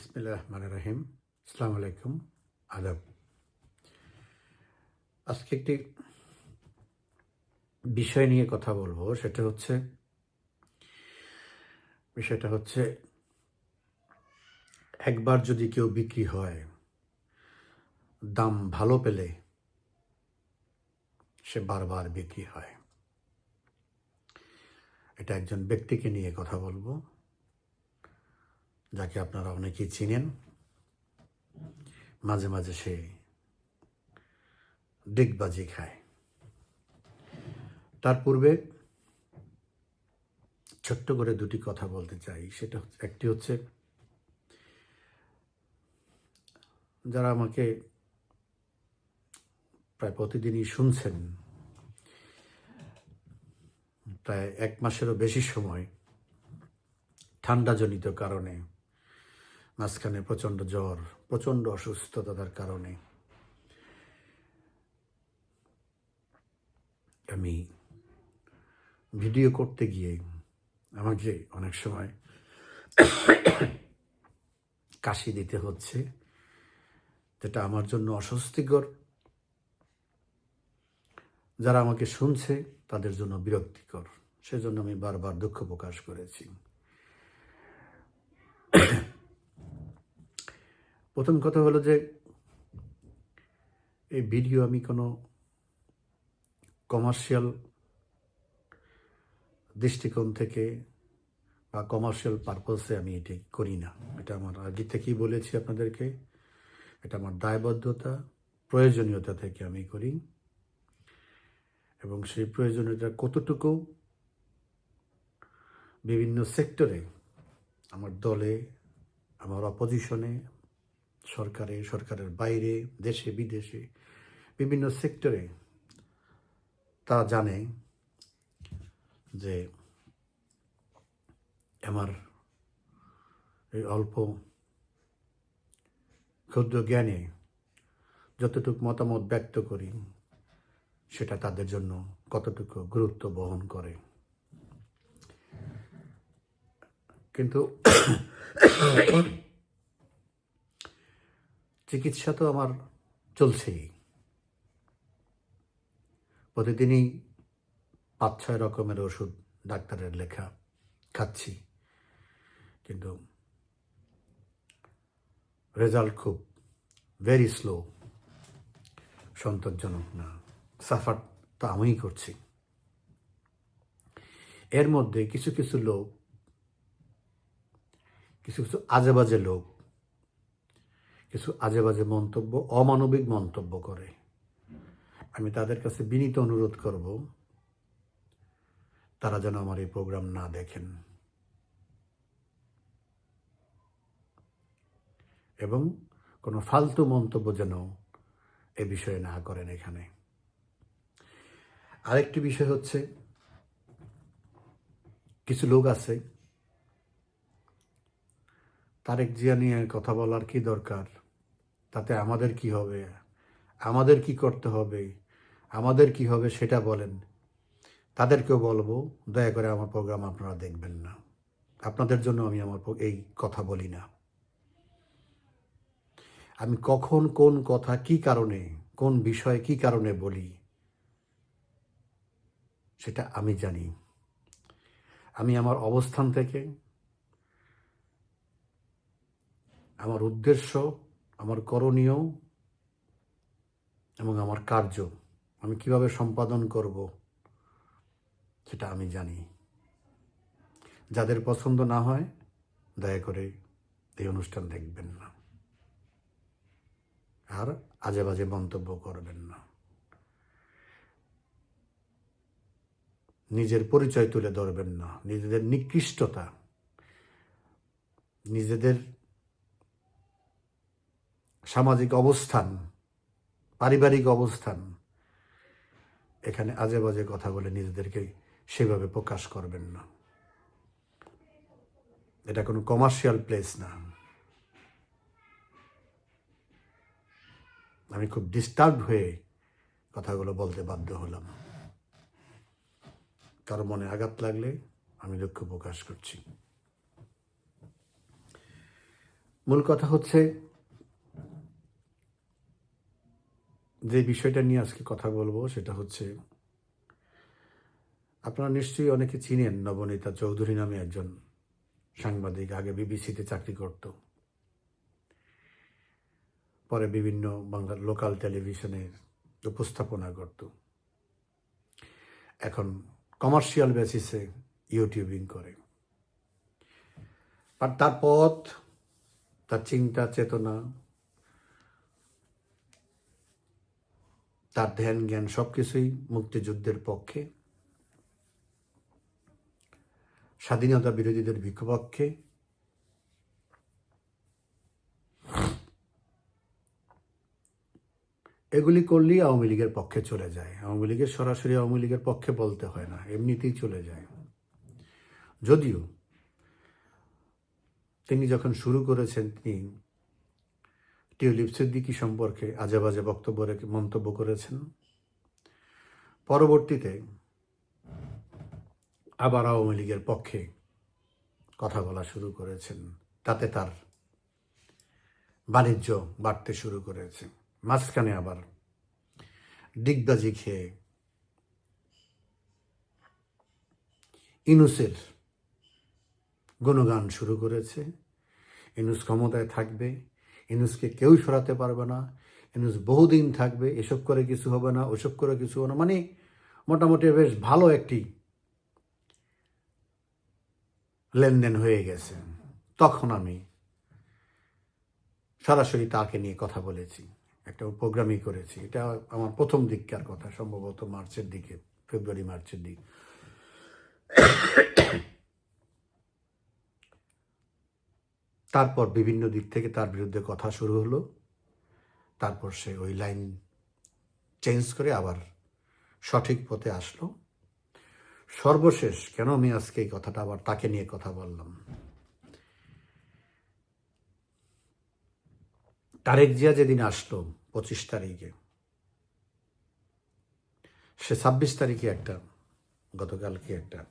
বিসমিল্লাহ রহমান রাহিম। আসসালামু আলাইকুম। আদাব। আজকে একটি বিষয় নিয়ে কথা বলব। সেটা হচ্ছে, বিষয়টা হচ্ছে, একবার যদি কেউ বিক্রি হয়, দাম ভালো পেলে সে বারবার বিক্রি হয়। এটা একজন ব্যক্তিকে নিয়ে কথা বলব। যাকে আপনারা অনেকেই চিনেন, মাঝে মাঝে সে ডিগবাজি খায়। তার পূর্বে ছোট্ট করে দুটি কথা বলতে চাই। সেটা একটি হচ্ছে, যারা আমাকে প্রায় প্রতিদিনই শুনছেন, প্রায় এক মাসেরও বেশি সময় ঠান্ডাজনিত কারণে মাঝখানে প্রচণ্ড জ্বর, প্রচণ্ড অসুস্থতার কারণে। আমি ভিডিও করতে গিয়ে আমাকে অনেক সময় কাশি দিতে হচ্ছে। যেটা আমার জন্য অস্বস্তিকর। যারা আমাকে শুনছে, তাদের জন্য বিরক্তিকর। সেজন্য আমি বারবার দুঃখ প্রকাশ করেছি। প্রথম কথা হলো যে, এই ভিডিও আমি কোনো কমার্শিয়াল দৃষ্টিকোণ থেকে বা কমার্শিয়াল পারপসে আমি এটি করি না। এটা আমার আগে থেকেই বলেছি আপনাদেরকে। এটা আমার দায়বদ্ধতা, প্রয়োজনীয়তা থেকে আমি করি। এবং সেই প্রয়োজনীয়তা কতটুকু বিভিন্ন সেক্টরে আমার দলে, আমার অপোজিশনে সরকারে, সরকারের বাইরে, দেশে, বিদেশে, বিভিন্ন সেক্টরে তা জানে যে আমার এই অল্প ক্ষুদ্র জ্ঞানে যতটুকু মতামত ব্যক্ত করি, সেটা তাদের জন্য কতটুকু গুরুত্ব বহন করে। কিন্তু চিকিৎসা তো আমার চলছেই। প্রতিদিনই পাঁচ, ছয় রকমের ওষুধ ডাক্তারের লেখা খাচ্ছি। কিন্তু রেজাল্ট খুব ভেরি স্লো সন্তোষজনক না। সাফার তো আমিই করছি। এর মধ্যে কিছু কিছু লোক, কিছু কিছু আজে বাজে লোক কিছু আজে বাজে মন্তব্য, অমানবিক মন্তব্য করে। আমি তাদের কাছে বিনীত অনুরোধ করব, তারা যেন আমার এই প্রোগ্রাম না দেখেন। এবং কোনো ফালতু মন্তব্য যেন এ বিষয়ে না করেন এখানে। আরেকটি বিষয় হচ্ছে, কিছু লোক আছে, তারেক জিয়া নিয়ে কথা বলার কি দরকার? তাতে আমাদের কি হবে? আমাদের কি করতে হবে? আমাদের কি হবে সেটা বলেন। তাদেরকেও বলব, দয়া করে আমার প্রোগ্রাম আপনারা দেখবেন না। আপনাদের জন্য আমি আমার এই কথা বলি না। আমি কখন কোন কথা কি কারণে, কোন বিষয়ে কি কারণে বলি, সেটা আমি জানি। আমি আমার অবস্থান থেকে, আমার উদ্দেশ্য আমার করণীয় এবং আমার কার্য। আমি কীভাবে সম্পাদন করব সেটা আমি জানি। যাদের পছন্দ না হয়, দয়া করে এই অনুষ্ঠান দেখবেন না। আর আজে বাজে মন্তব্য করবেন না। নিজের পরিচয় তুলে ধরবেন না। নিজেদের নিকৃষ্টতা, নিজেদের সামাজিক অবস্থান, পারিবারিক অবস্থান, এখানে আজে বাজে কথা বলে নিজেদেরকে সেভাবে প্রকাশ করবেন না। এটা কোনো কমার্শিয়াল প্লেস না। আমি খুব ডিস্টার্ব হয়ে কথাগুলো বলতে বাধ্য হলাম। কারও মনে আঘাত লাগলে আমি দুঃখ প্রকাশ করছি। মূল কথা হচ্ছে যে বিষয়টা নিয়ে আজকে কথা বলব সেটা হচ্ছে, আপনারা নিশ্চয়ই অনেকে চিনেন নবনীতা চৌধুরী নামে একজন সাংবাদিক, আগে বিবিসিতে চাকরি করত। পরে বিভিন্ন বাংলা লোকাল টেলিভিশনে উপস্থাপনা করত। এখন কমার্শিয়াল বেসিসে ইউটিউবিং করে। আর তার পথ, তার চিন্তা, চেতনা তার ধ্যান জ্ঞান সবকিছুই মুক্তিযুদ্ধের পক্ষে। স্বাধীনতা বিরোধীদের বিপক্ষে। এগুলি করলেই আওয়ামী লীগের পক্ষে চলে যায়। আওয়ামী লীগের সরাসরি আওয়ামী লীগের পক্ষে বলতে হয় না, এমনিতেই চলে যায়। যদিও তিনি যখন শুরু করেছেন তিনি টিউলিপ সিদ্দিকি সম্পর্কে আজে বাজে বক্তব্য রেখে মন্তব্য করেছেন। পরবর্তীতে আবার আওয়ামী লীগের পক্ষে কথা বলা শুরু করেছেন। তাতে তার বাণিজ্য বাড়তে শুরু করেছে। মাঝখানে আবার ডিগবাজি খেয়ে ইনুসের গুণগান শুরু করেছে। ইনুস ক্ষমতায় থাকবে। ইনুসকে কেউ সরাতে পারবে না। ইনুস বহুদিন থাকবে, এসব করে কিছু হবে না, ওসব করে কিছু হবে না। মানে মোটামুটি বেশ ভালো একটি লেনদেন হয়ে গেছে। তখন আমি সরাসরি তাকে নিয়ে কথা বলেছি, একটা প্রোগ্রামই করেছি। এটা আমার প্রথম দিককার কথা, সম্ভবত মার্চের দিকে, ফেব্রুয়ারি মার্চের দিকে। তারপর বিভিন্ন দিক থেকে তার বিরুদ্ধে কথা শুরু হলো। তারপর সে ওই লাইন চেঞ্জ করে আবার সঠিক পথে আসলো। সর্বশেষ কেন আমি আজকে এই কথাটা আবার তাকে নিয়ে কথা বললাম? তারেক জিয়া যেদিন আসলো পঁচিশ তারিখে, সে ছাব্বিশ তারিখে একটা, গতকালকে একটা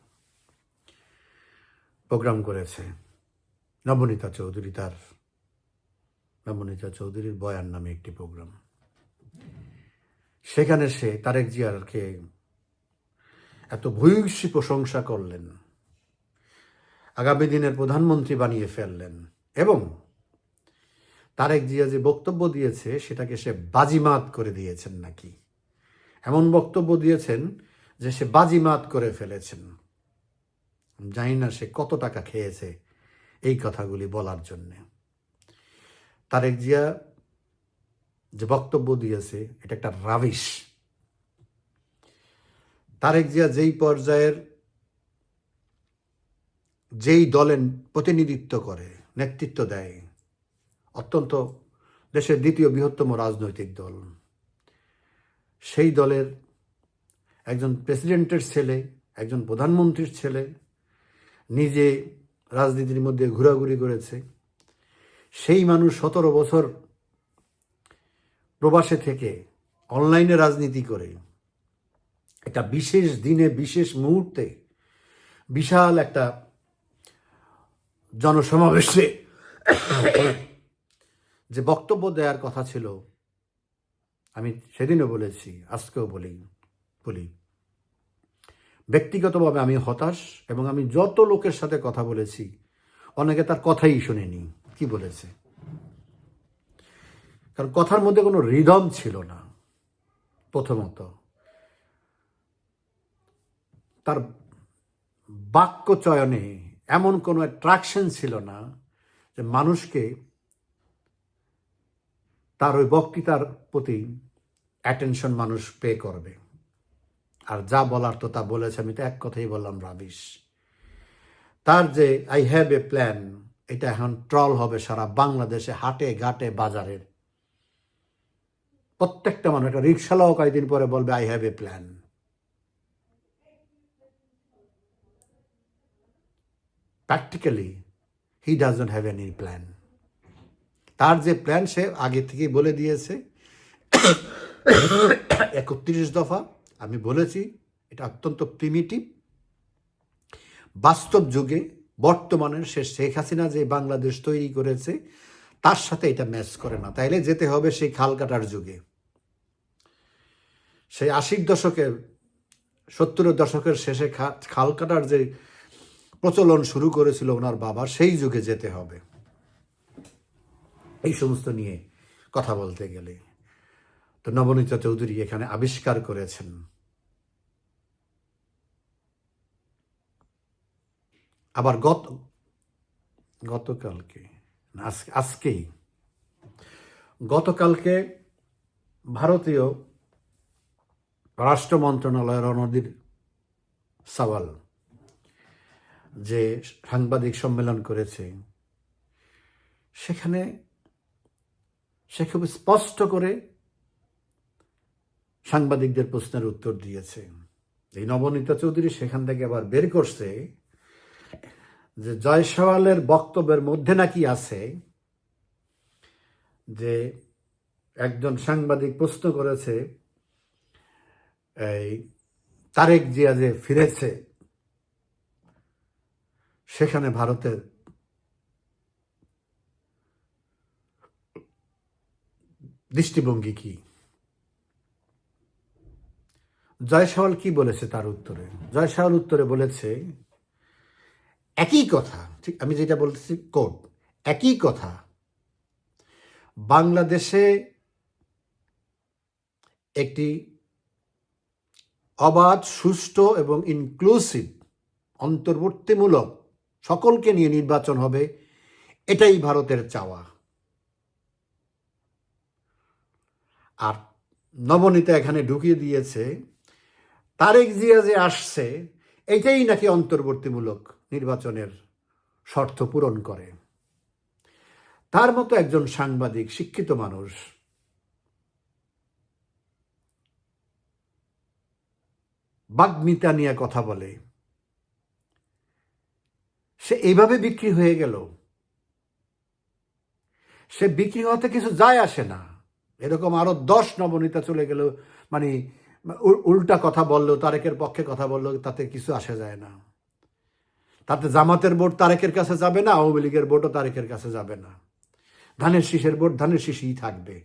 প্রোগ্রাম করেছে। নবনীতা চৌধুরী তার নবনীতা চৌধুরীর বয়ান নামে একটি প্রোগ্রাম। সেখানে সে তারেক জিয়ারকে এত ভূয়সী প্রশংসা করলেন, আগামী দিনের প্রধানমন্ত্রী বানিয়ে ফেললেন এবং তারেক জিয়া যে বক্তব্য দিয়েছে সেটাকে সে বাজিমাত করে দিয়েছেন নাকি? এমন বক্তব্য দিয়েছেন যে সে বাজিমাত করে ফেলেছেন। জানি না সে কত টাকা খেয়েছে এই কথাগুলি বলার জন্যে। তারেক জিয়া যে বক্তব্য দিয়েছে, এটা একটা রাবিশ। তারেক জিয়া যেই পর্যায়ের, যেই দলের প্রতিনিধিত্ব করে, নেতৃত্ব দেয়, অত্যন্ত দেশের দ্বিতীয় বৃহত্তম রাজনৈতিক দল। সেই দলের একজন প্রেসিডেন্টের ছেলে, একজন প্রধানমন্ত্রীর ছেলে, নিজে রাজনীতির মধ্যে ঘোরাঘুরি করেছে। সেই মানুষ সতেরো বছর প্রবাসে থেকে অনলাইনে রাজনীতি করে। একটা বিশেষ দিনে, বিশেষ মুহূর্তে বিশাল একটা জনসমাবেশে যে বক্তব্য দেওয়ার কথা ছিল, আমি সেদিনও বলেছি, আজকেও বলি বলি। ব্যক্তিগতভাবে আমি হতাশ এবং আমি যত লোকের সাথে কথা বলেছি, অনেকে তার কথাই শোনেনি। কি বলেছে? কারণ কথার মধ্যে কোনো রিদম ছিল না, প্রথমত। তার বাক্য চয়নে এমন কোনো অ্যাট্রাকশন ছিল না যে মানুষকে তার ওই বক্তৃতার প্রতি অ্যাটেনশন মানুষ পে করবে। আর যা বলার তো তা বলেছে, আমি তো এক কথাই বললাম, রাবিশ। তার যে আই হ্যাভ এ প্ল্যান এটা এখন ট্রল হবে সারা বাংলাদেশে হাটে ঘাটে বাজারের প্রত্যেকটা মানুষ, একটা রিক্সালাও কয়েকদিন পরে বলবে I have a plan practically he doesn't have any plan তার যে প্ল্যান সে আগে থেকেই বলে দিয়েছে, একত্রিশ দফা। আমি বলেছি, এটা অত্যন্ত প্রিমিটিভ বাস্তব যুগে বর্তমানের সে শেখ হাসিনা যে বাংলাদেশ তৈরি করেছে, তার সাথে এটা ম্যাচ করে না। তাইলে যেতে হবে সেই খাল কাটার যুগে। সেই আশির দশকে সত্তরের দশকের শেষে খাল কাটার যে প্রচলন শুরু করেছিল ওনার বাবা, সেই যুগে যেতে হবে। এই সমস্ত নিয়ে কথা বলতে গেলে। তো নবনীতা চৌধুরী এখানে আবিষ্কার করেছেন। আবার গত, গতকালকে আজকেই, গতকালকে ভারতীয় রাষ্ট্র মন্ত্রণালয়ের রণদীর সাওয়াল যে সাংবাদিক সম্মেলন করেছে, সেখানে সে খুব স্পষ্ট করে সাংবাদিকদের প্রশ্নের উত্তর দিয়েছে। এই নবনীতা চৌধুরী সেখান থেকে আবার বের করছে যে জয়সওয়ালের বক্তব্যের মধ্যে নাকি আছে যে একজন সাংবাদিক প্রশ্ন করেছে, এই তারেক জিয়া যে ফিরেছে, সেখানে ভারতের দৃষ্টিভঙ্গি কি? জয়সওয়াল কি বলেছে তার উত্তরে? জয়সওয়াল উত্তরে বলেছে, একই কথা, ঠিক, আমি যেটা বলতেছি কোড, একই কথা, বাংলাদেশে একটি অবাধ, সুষ্ঠু এবং ইনক্লুসিভ অন্তর্বর্তীমূলক সকলকে নিয়ে নির্বাচন হবে, এটাই ভারতের চাওয়া। আর নবনীতা এখানে ঢুকিয়ে দিয়েছে তারেক জিয়া যে আসছে, এটাই নাকি অন্তর্বর্তীমূলক নির্বাচনের শর্ত পূরণ করে। তার মতো একজন সাংবাদিক, শিক্ষিত মানুষ, বাগ্মিতা নিয়ে কথা বলে। সে এইভাবে বিক্রি হয়ে গেল। সে বিক্রি হতে কিছু যায় আসে না। এরকম আরও দশ নবনীতা চলে গেল মানে উল্টা কথা বলল তারেকের পক্ষে কথা বলল তাতে কিছু আসে যায় না। তাতে জামাতের ভোট তারেকের কাছে যাবে না, আওয়ামী লীগের ভোটও তারেকের কাছে যাবে না। ধানের শীষের ভোট ধানের শীষই থাকবে।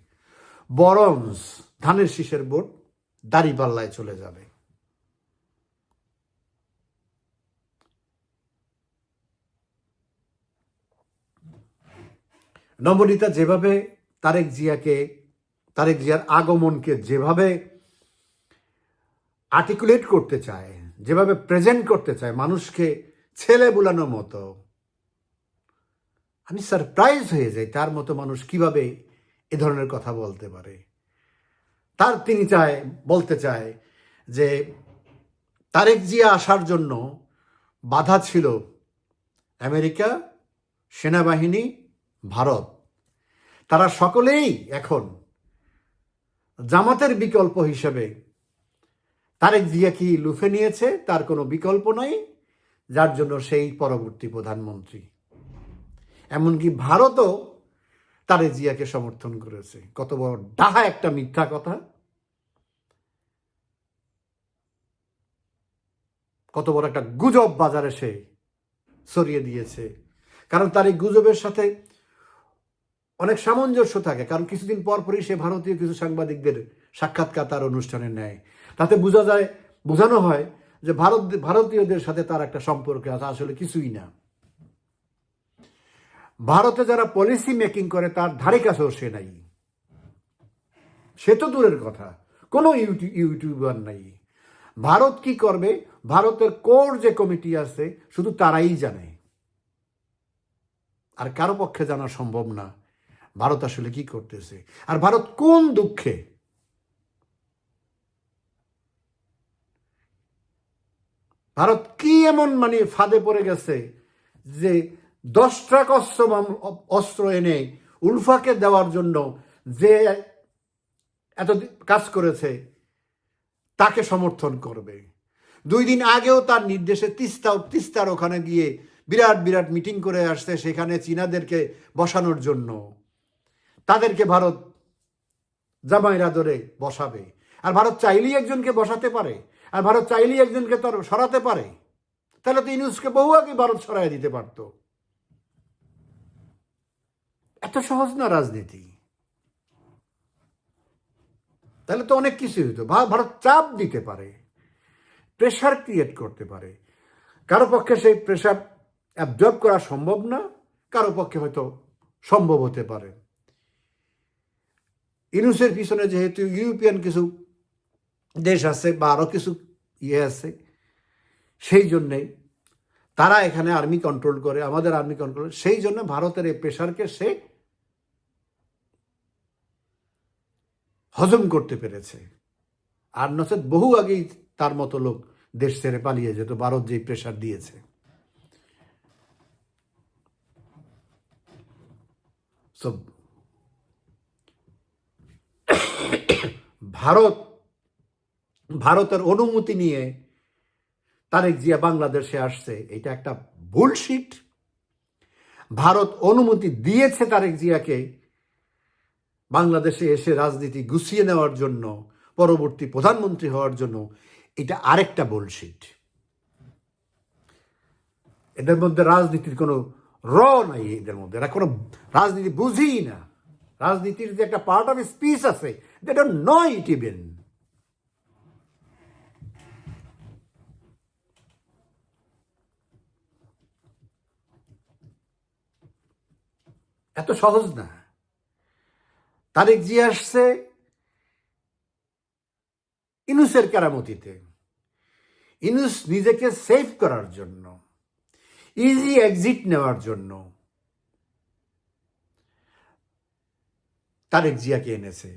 বরং ধানের শীষের ভোট দাড়িপাল্লায় চলে যাবে। নবনীতা যেভাবে তারেক জিয়াকে, তারেক জিয়ার আগমনকে যেভাবে আর্টিকুলেট করতে চায়, যেভাবে প্রেজেন্ট করতে চায় মানুষকে ছেলে বুলানোর মতো। আমি সারপ্রাইজ হয়ে যাই তার মতো মানুষ কীভাবে এ ধরনের কথা বলতে পারে। তার তিনি চায়, বলতে চায় যে, তারেক জিয়া আসার জন্য বাধা ছিল আমেরিকা, সেনাবাহিনী, ভারত। তারা সকলেই এখন জামাতের বিকল্প হিসেবে তারেক জিয়া কি লুফে নিয়েছে? তার কোনো বিকল্প নাই, যার জন্য সেই পরবর্তী প্রধানমন্ত্রী। এমনকি ভারতও তারেক জিয়াকে সমর্থন করেছে। কত বড় ডাহা একটা মিথ্যা কথা। কত বড় একটা গুজব বাজারে সে ছড়িয়ে দিয়েছে। কারণ তার এই গুজবের সাথে অনেক সামঞ্জস্য থাকে। কারণ কিছুদিন পর পরই সে ভারতীয় কিছু সাংবাদিকদের সাক্ষাৎকার তার অনুষ্ঠানে নেয়। তাতে বোঝা যায়, বোঝানো হয় যে ভারত, ভারতীয়দের সাথে তার একটা সম্পর্ক আছে, আসলে কিছুই না। ভারতে যারা পলিসি মেকিং করে, তার ধারে কাছেও সে নাই। সে তো দূরের কথা, কোনো ইউটি, ইউটিউবার নাই। ভারত কি করবে? ভারতের কোর যে কমিটি আছে, শুধু তারাই জানে। আর কারও পক্ষে জানা সম্ভব না, ভারত আসলে কি করতেছে। আর ভারত কোন দুঃখে ভারত কি এমন মানে ফাঁদে পড়ে গেছে যে দশ ট্রাক অস্ত্র অস্ত্র এনে উলফাকে দেওয়ার জন্য যে এত কাজ করেছে, তাকে সমর্থন করবে। দুই দিন আগেও তার নির্দেশে তিস্তা তিস্তার ওখানে গিয়ে বিরাট বিরাট মিটিং করে আসছে সেখানে চীনাদেরকে বসানোর জন্য। তাদেরকে ভারত জামাইরা ধরে বসাবে। আর ভারত চাইলেই একজনকে বসাতে পারে। আর ভারত চাইলেই একজনকে তার সরাতে পারে। তাহলে তো ইউনুসকে বহু আগে ভারত সরাই দিতে পারত। এত সহজ না রাজনীতি? তাহলে তো অনেক কিছু হতো ভারত চাপ দিতে পারে প্রেশার ক্রিয়েট করতে পারে। কারও পক্ষে সেই প্রেশার অ্যাবজর্ব করা সম্ভব না, কারও পক্ষে হয়তো সম্ভব হতে পারে। ইনুসের পিছনে যেহেতু ইউরোপিয়ান কিছু দেশ আছে বা আরও কিছু ইয়ে আছে, সেই জন্যে তারা এখানে আর্মি কন্ট্রোল করে, আমাদের আর্মি কন্ট্রোল সেই জন্য ভারতের এই প্রেশারকে সে হজম করতে পেরেছে। আর নচেত বহু আগেই তার মতো লোক দেশ ছেড়ে পালিয়ে যেত, ভারত যেই প্রেশার দিয়েছে। ভারত ভারতের অনুমতি নিয়ে তারেক জিয়া বাংলাদেশে আসছে, এটা একটা বুলশিট ভারত অনুমতি দিয়েছে তারেক জিয়াকে বাংলাদেশে এসে রাজনীতি গুছিয়ে নেওয়ার জন্য, পরবর্তী প্রধানমন্ত্রী হওয়ার জন্য, এটা আরেকটা বুলশিট এদের মধ্যে রাজনীতির কোনো র নাই এদের মধ্যে, এরা কোনো রাজনীতি বুঝিই না। রাজনীতির যে একটা পার্ট অফ স্পিচ আছে দে নো ইট ইভেন এত সহজ না। তারেক জি আসছে ইনুসের কেরামতিতে। ইনুস নিজেকে সেভ করার জন্য ইজি এক্সিট নেওয়ার জন্য তারেক জিয়াকে এনেছে।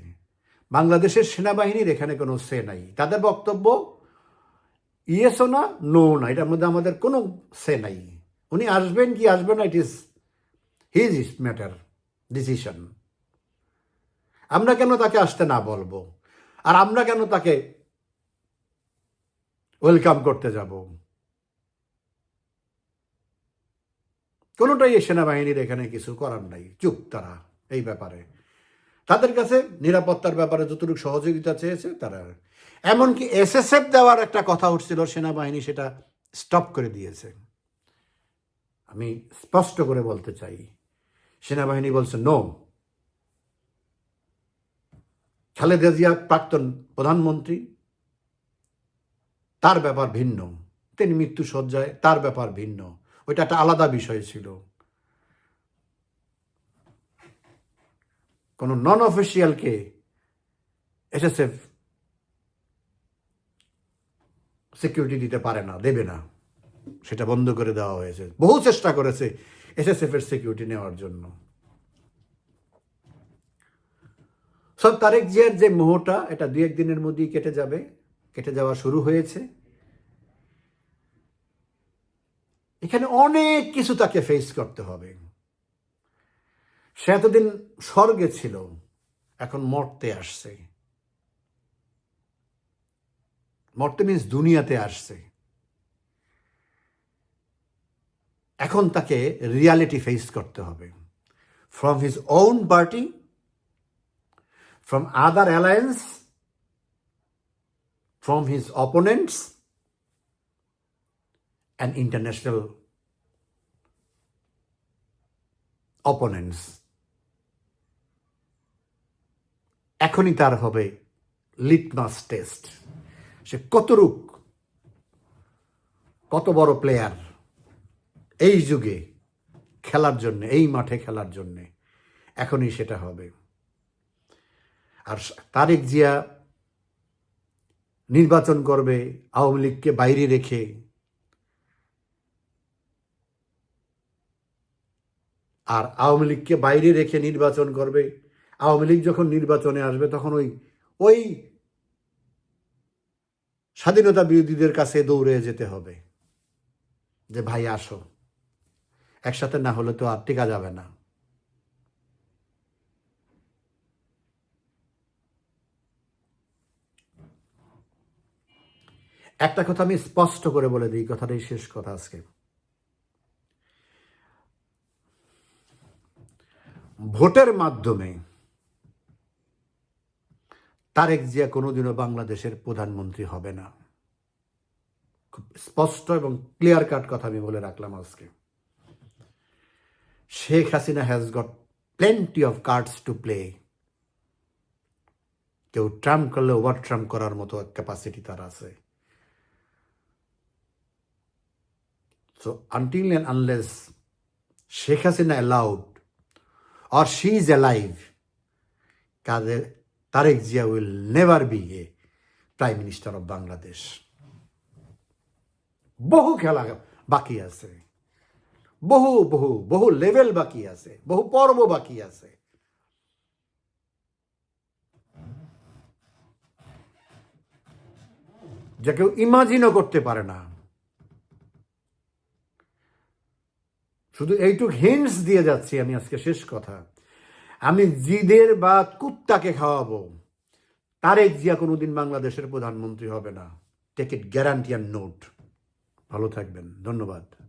বাংলাদেশের সেনাবাহিনীর এখানে কোনো সে নাই। তাদের বক্তব্য, ইয়েসও না, নো না, এটার মধ্যে আমাদের কোনো সে নাই। উনি আসবেন কি আসবেন না it is his is matter decision আমরা কেন তাকে আসতে না বলব? আর আমরা কেন তাকে ওয়েলকাম করতে যাব? কোনোটাই এই সেনাবাহিনীর এখানে কিছু করার নাই। চুপ তারা এই ব্যাপারে। তাদের কাছে নিরাপত্তার ব্যাপারে যতটুকু সহযোগিতা চেয়েছে তারা। এমনকি এসএসএফ দেওয়ার একটা কথা উঠছিল, সেনাবাহিনী সেটা স্টপ করে দিয়েছে। আমি স্পষ্ট করে বলতে চাই সেনাবাহিনী বলছে নো খালেদা জিয়া প্রাক্তন প্রধানমন্ত্রী, তার ব্যাপার ভিন্ন। তিনি মৃত্যু সজ্জায় তার ব্যাপার ভিন্ন। ওইটা একটা আলাদা বিষয় ছিল। কোনো নন অফিসিয়ালকে এসএসএফ সিকিউরিটি দিতে পারে না, দেবে না। সেটা বন্ধ করে দেওয়া হয়েছে। বহু চেষ্টা করেছে এসএসএফ এর সিকিউরিটি নেওয়ার জন্য। সব তারেক জিয়ার যে মোহটা, এটা দু একদিনের মধ্যেই কেটে যাবে। কেটে যাওয়া শুরু হয়েছে। এখানে অনেক কিছু তাকে ফেস করতে হবে। সে এতদিন স্বর্গে ছিল, এখন মরতে আসছে। মরতে মিন্স দুনিয়াতে আসছে। এখন তাকে রিয়ালিটি ফেস করতে হবে। From his own party from other alliance from his opponents and international opponents এখনই তার হবে লিটমাস টেস্ট সে কতরূপ, কত বড় প্লেয়ার এই যুগে খেলার জন্য, এই মাঠে খেলার জন্যে এখনই সেটা হবে। আর তারেক জিয়া নির্বাচন করবে, আওয়ামী লীগকে বাইরে রেখে আর আওয়ামী লীগকে বাইরে রেখে নির্বাচন করবে। আওয়ামী লীগ যখন নির্বাচনে আসবে, তখন ওই ওই স্বাধীনতা বিরোধীদের কাছে দৌড়ে যেতে হবে। যে ভাই, আসো। একসাথে না হলে তো আর টিকা যাবে না। একটা কথা আমি স্পষ্ট করে বলে দিই, কথাটাই শেষ কথা আজকে। ভোটের মাধ্যমে তারেক জিয়া কোনোদিনও বাংলাদেশের প্রধানমন্ত্রী হবে না। খুব স্পষ্ট এবং ক্লিয়ার কাট কথা আমি বলে রাখলাম আজকে। Sheikh Hasina has got plenty of cards to play কেউ ট্রাম্প করলে ওভার ট্রাম্প করার মতো ক্যাপাসিটি তার আছে। So until and unless Sheikh Hasina allowed or she is alive, Quader Tarique Zia will never be a prime minister of Bangladesh বহু খেলা বাকি আছে। বহু বহু বহু লেভেল বাকি আছে, বহু পর্ব বাকি আছে। যা কেউ ইমাজিনও করতে পারে না। শুধু এইটুক হিন্টস দিয়ে যাচ্ছি আমি আজকে শেষ কথা। আমি জিদের বা কুত্তাকে খাওয়াবো। তারেক জিয়া কোনোদিন বাংলাদেশের প্রধানমন্ত্রী হবে না। টেক ইট নোট ভালো থাকবেন। ধন্যবাদ।